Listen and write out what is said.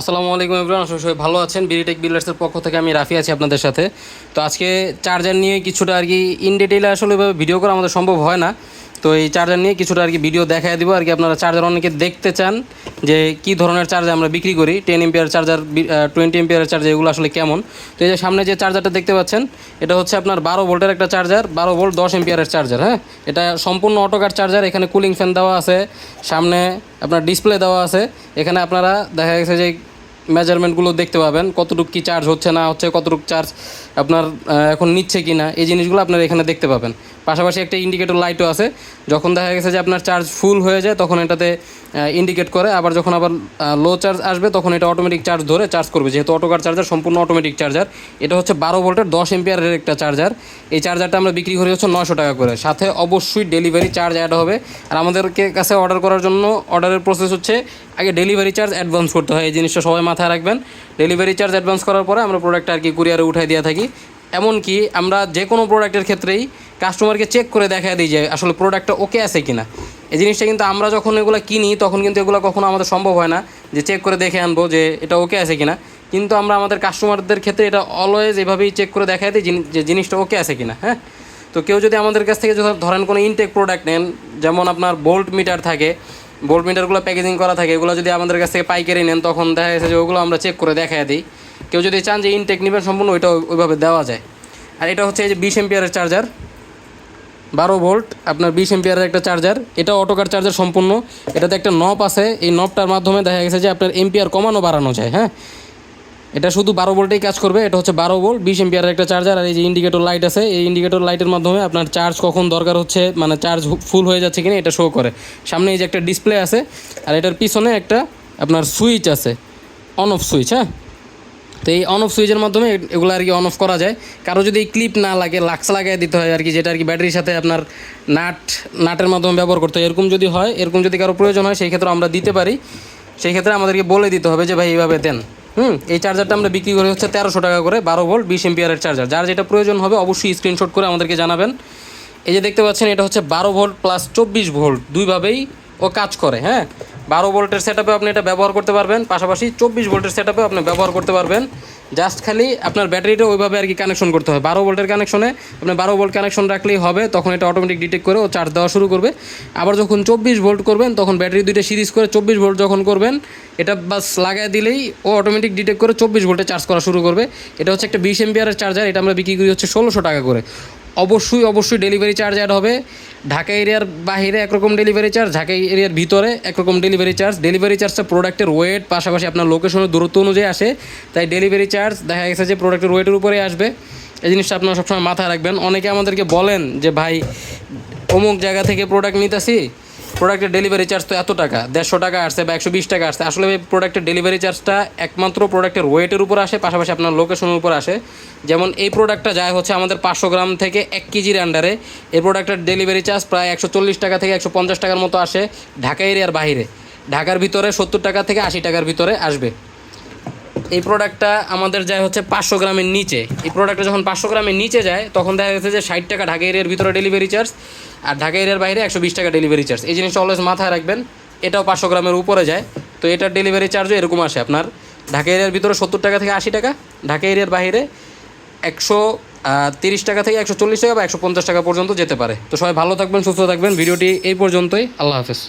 আসসালামু আলাইকুম ইমরান আসলে সবাই ভালো আছেন। বিরিটেক বিল্ডার্সের পক্ষ থেকে আমি রাফি আছি আপনাদের সাথে। তো আজকে চার্জার নিয়ে কিছুটা আর কি ইন ডিটেইলে আসলে ভিডিও করা আমাদের সম্ভব হয় না। তো এই চার্জার নিয়ে কিছুটা আর কি ভিডিও দেখায় দিব। আর কি আপনারা চার্জার অনেকে দেখতে চান যে কি ধরনের চার্জার আমরা বিক্রি করি টেন এম্পিয়ার চার্জার টোয়েন্টি এম্পিয়ারের চার্জার এগুলো আসলে কেমন? তো এই যে সামনে যে চার্জারটা দেখতে পাচ্ছেন, এটা হচ্ছে আপনার বারো ভোল্টের একটা চার্জার বারো ভোল্ট দশ এম্পিয়ারের চার্জার হ্যাঁ? এটা সম্পূর্ণ অটোকার চার্জার এখানে কুলিং ফ্যান দেওয়া আছে, সামনে আপনার ডিসপ্লে দেওয়া আছে। এখানে আপনারা দেখা গেছে যে মেজারমেন্টগুলো দেখতে পাবেন, কতটুকু কি চার্জ হচ্ছে না হচ্ছে, কতটুকু চার্জ আপনার এখন নিচ্ছে কি না এই জিনিসগুলো আপনারা এখানে দেখতে পাবেন। পাশাপাশি একটা ইন্ডিকেটর লাইটও আছে। যখন দেখা গেছে যে আপনার চার্জ ফুল হয়ে যায়, তখন এটাতে ইন্ডিকেট করে। আবার যখন আবার লো চার্জ আসবে, তখন এটা অটোমেটিক চার্জ ধরে চার্জ করবে। যেহেতু অটোকার চার্জার সম্পূর্ণ অটোমেটিক চার্জার এটা হচ্ছে বারো ভোল্টের দশ এম্পিয়ারের একটা চার্জার এই চার্জারটা আমরা বিক্রি করি হচ্ছে নশো টাকা করে। সাথে অবশ্যই ডেলিভারি চার্জ অ্যাড হবে। আর আমাদেরকে কাছে অর্ডার করার জন্য অর্ডারের প্রসেস হচ্ছে, আগে ডেলিভারি চার্জ অ্যাডভান্স করতে হয়। এই জিনিসটা সবাই মাথায় রাখবেন। ডেলিভারি চার্জ অ্যাডভান্স করার পরে আমরা প্রোডাক্টটা আর কি কুরিয়ারে উঠাই দিয়ে থাকি। এমনকি আমরা যে কোনো প্রোডাক্টের ক্ষেত্রেই কাস্টমারকে চেক করে দেখা দিই যে আসলে প্রোডাক্টটা ওকে আছে কি না এই জিনিসটা কিন্তু আমরা যখন এগুলো কিনি, তখন কিন্তু এগুলো কখনো আমাদের সম্ভব হয় না যে চেক করে দেখে আনব যে এটা ওকে আছে কিনা। কিন্তু আমরা আমাদের কাস্টমারদের ক্ষেত্রে এটা অলওয়েজ এভাবেই চেক করে দেখা দিই যে জিনিসটা ওকে আছে কিনা হ্যাঁ? তো কেউ যদি আমাদের কাছ থেকে ধরেন কোনো ইনটেক প্রোডাক্ট নেন, যেমন আপনার বোল্ট মিটার থাকে বোল্ট মিটারগুলো প্যাকেজিং করা থাকে, এগুলো যদি আমাদের কাছ থেকে পাইকারি নেন, তখন দেখা গেছে যে ওগুলো আমরা চেক করে দেখা দিই। কেউ যদি চান যে ইনটেক নেবেন সম্পূর্ণ ওইটা ওইভাবে দেওয়া যায়। আর এটা হচ্ছে এই যে বিশ এম্পিয়ারের চার্জার বারো ভোল্ট আপনার বিশ এম্পিয়ারের একটা চার্জার এটা অটোকার চার্জার সম্পূর্ণ। এটাতে একটা নব আছে। এই নবটার মাধ্যমে দেখা গেছে যে আপনার এম্পিয়ার কমানো বাড়ানো যায় হ্যাঁ? এটা শুধু বারো ভোল্টেই কাজ করবে। এটা হচ্ছে বারো ভোল্ট বিশ এম্পিয়ারের একটা চার্জার আর এই যে ইন্ডিকেটর লাইট আছে, এই ইন্ডিকেটর লাইটের মাধ্যমে আপনার চার্জ কখন দরকার হচ্ছে মানে চার্জ ফুল হয়ে যাচ্ছে কিনা এটা শো করে। সামনে এই যে একটা ডিসপ্লে আছে। আর এটার পিছনে একটা আপনার সুইচ আছে। অন অফ সুইচ হ্যাঁ? তো এই অন অফ সুইচের মাধ্যমে এগুলো আর কি অন অফ করা যায়। কারও যদি ক্লিপ না লাগে লাক্স লাগাই দিতে হয় আর কি, যেটা আর কি ব্যাটারির সাথে আপনার নাট নাটের মাধ্যমে ব্যবহার করতে হয়, এরকম যদি হয়, এরকম যদি কারও প্রয়োজন হয়, সেই ক্ষেত্রে আমরা দিতে পারি। সেই ক্ষেত্রে আমাদেরকে বলে দিতে হবে যে, ভাই, এইভাবে দেন। হুম, এই চার্জারটা আমরা বিক্রি করে হচ্ছে তেরোশো টাকা করে, বারো ভোল্ট বিশ এম্পিয়ারের চার্জার যার যেটা প্রয়োজন হবে, অবশ্যই স্ক্রিনশট করে আমাদেরকে জানাবেন। এই যে দেখতে পাচ্ছেন, এটা হচ্ছে বারো ভোল্ট প্লাস চব্বিশ ভোল্ট দুইভাবেই ও কাজ করে হ্যাঁ? বারো ভোল্টের সেট আপনি এটা ব্যবহার করতে পারবেন। পাশাপাশি চব্বিশ ভোল্টের সেট আপনি ব্যবহার করতে পারবেন। জাস্ট খালি আপনার ব্যাটারিটা ওইভাবে আর কি কানেকশন করতে হয়। বারো ভোল্টের কানেকশনে আপনি বারো ভোল্ট কানেকশন রাখলেই হবে, তখন এটা অটোমেটিক ডিটেক্ট করে ও চার্জ দেওয়া শুরু করবে। আবার যখন চব্বিশ ভোল্ট করবেন, তখন ব্যাটারি দুইটা সিরিজ করে চব্বিশ ভোল্ট যখন করবেন, এটা বাস লাগাই দিলেই ও অটোমেটিক ডিটেক্ট করে চব্বিশ ভোল্টে চার্জ করা শুরু করবে। এটা হচ্ছে একটা বিশ এম্পিয়ারের চার্জার এটা আমরা বিক্রি করি হচ্ছে ষোলোশো টাকা করে। অবশ্যই অবশ্যই ডেলিভারি চার্জ অ্যাড হবে। ঢাকা এরিয়ার বাহিরে একরকম ডেলিভারি চার্জ ঢাকা এরিয়ার ভিতরে একরকম ডেলিভারি চার্জ ডেলিভারি চার্জটা প্রোডাক্টের ওয়েট পাশাপাশি আপনার লোকেশনের দূরত্ব অনুযায়ী আসে। তাই ডেলিভারি চার্জ দেখা গেছে যে প্রোডাক্টের ওয়েটের উপরে আসবে। এই জিনিসটা আপনারা সবসময় মাথায় রাখবেন। অনেকে আমাদেরকে বলেন যে, ভাই, অমুক জায়গা থেকে প্রোডাক্ট নিতেছি প্রোডাক্টের ডেলিভারি চার্জ তো এত টাকা? দেড়শো টাকা আসছে বা একশো বিশ টাকা আসছে। আসলে এই প্রোডাক্টের ডেলিভারি চার্জটা একমাত্র প্রোডাক্টের ওয়েটের উপর আসে, পাশাপাশি আপনার লোকেশনের উপর আসে। যেমন এই প্রোডাক্টটা যায় হচ্ছে আমাদের পাঁচশো গ্রাম থেকে এক কেজির আন্ডারে এই প্রোডাক্টের ডেলিভারি চার্জ প্রায় একশো চল্লিশ টাকা থেকে একশো পঞ্চাশ টাকার মতো আসে ঢাকা এরিয়ার বাইরে ঢাকার ভিতরে সত্তর টাকা থেকে আশি টাকার ভিতরে আসবে। এই প্রোডাক্টটা আমাদের যায় হচ্ছে পাঁচশো গ্রামের নিচে। এই প্রোডাক্টটা যখন পাঁচশো গ্রামের নিচে যায়, তখন দেখা গেছে যে ষাট টাকা ঢাকা এরিয়ার ভিতরে ডেলিভারি চার্জ আর ঢাকা এরিয়ার বাইরে একশো বিশ টাকা ডেলিভারি চার্জ এই জিনিসটা অলওয়েজ মাথায় রাখবেন, এটাও পাঁচশো গ্রামের উপরে যায়। তো এটার ডেলিভারি চার্জও এরকম আসে আপনার। ঢাকা এরিয়ার ভিতরে সত্তর টাকা থেকে আশি টাকা, ঢাকা এরিয়ার বাইরে একশো তিরিশ টাকা থেকে একশো চল্লিশ টাকা বা একশো পঞ্চাশ টাকা পর্যন্ত যেতে পারে। তো সবাই ভালো থাকবেন, সুস্থ থাকবেন। ভিডিওটি এই পর্যন্তই। আল্লাহ হাফেজ।